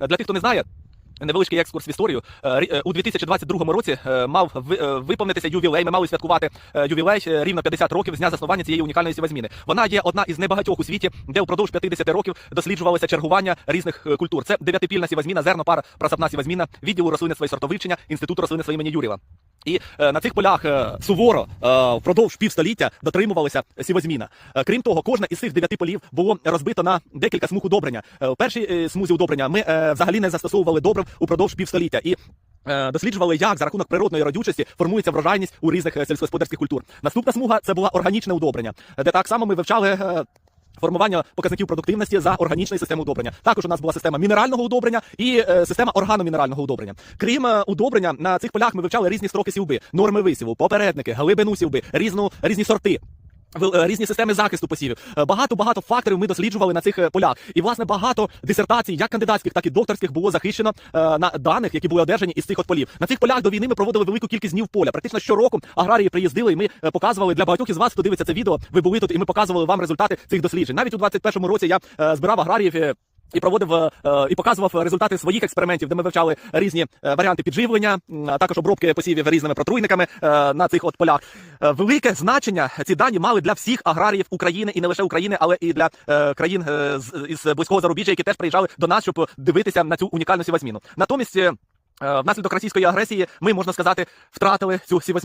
Для тих, хто не знає. Невеличкий екскурс в історію. Е, е, У 2022 році е, мав е, виповнитися ювілей. Ми мали святкувати е, ювілей е, рівно 50 років з дня заснування цієї унікальної сівазміни. Вона є одна із небагатьох у світі, де впродовж 50 років досліджувалося чергування різних е, культур. Це дев'ятипільна сівазміна, зернопара, прасапна сівазміна, відділу рослинництва і сортовивчення, інституту рослинництва імені Юрєва. І е, на цих полях е, суворо е, впродовж півстоліття дотримувалася сівозміна. Е, крім того, кожна із цих дев'яти полів було розбито на декілька смуг удобрення. Е, першій е, смузі удобрення ми е, взагалі не застосовували добрив упродовж півстоліття. І е, Досліджували, як за рахунок природної родючості формується врожайність у різних е, сільськогосподарських культур. Наступна смуга це була органічне удобрення, де так само ми вивчали е, формування показників продуктивності за органічною системою удобрення. Також у нас була система мінерального удобрення і е, система органомінерального удобрення. Крім е, удобрення, на цих полях ми вивчали різні строки сівби, норми висіву, попередники, глибину сівби, різну різні сорти. Е, Різні системи захисту посівів. Багато багато факторів ми досліджували на цих е, полях. І власне багато дисертацій, як кандидатських, так і докторських, було захищено е, на даних, які були одержані із цих от полів. На цих полях до війни ми проводили велику кількість днів поля. Практично щороку аграрії приїздили, і ми е, показували для багатьох із вас, хто дивиться це відео. Ви були тут, і ми показували вам результати цих досліджень. Навіть у 21-му році я е, збирав аграріїв. І проводив е, е, і показував результати своїх експериментів, де ми вивчали різні е, варіанти підживлення, а також обробки посівів різними протруйниками на цих от полях. Велике значення ці дані мали для всіх аграріїв України і не лише України, але і для країн із близького зарубіжжя, які теж приїжджали до нас, щоб дивитися на цю унікальну сівозміну. Натомість. Внаслідок російської агресії ми можна сказати втратили цю сівозміну.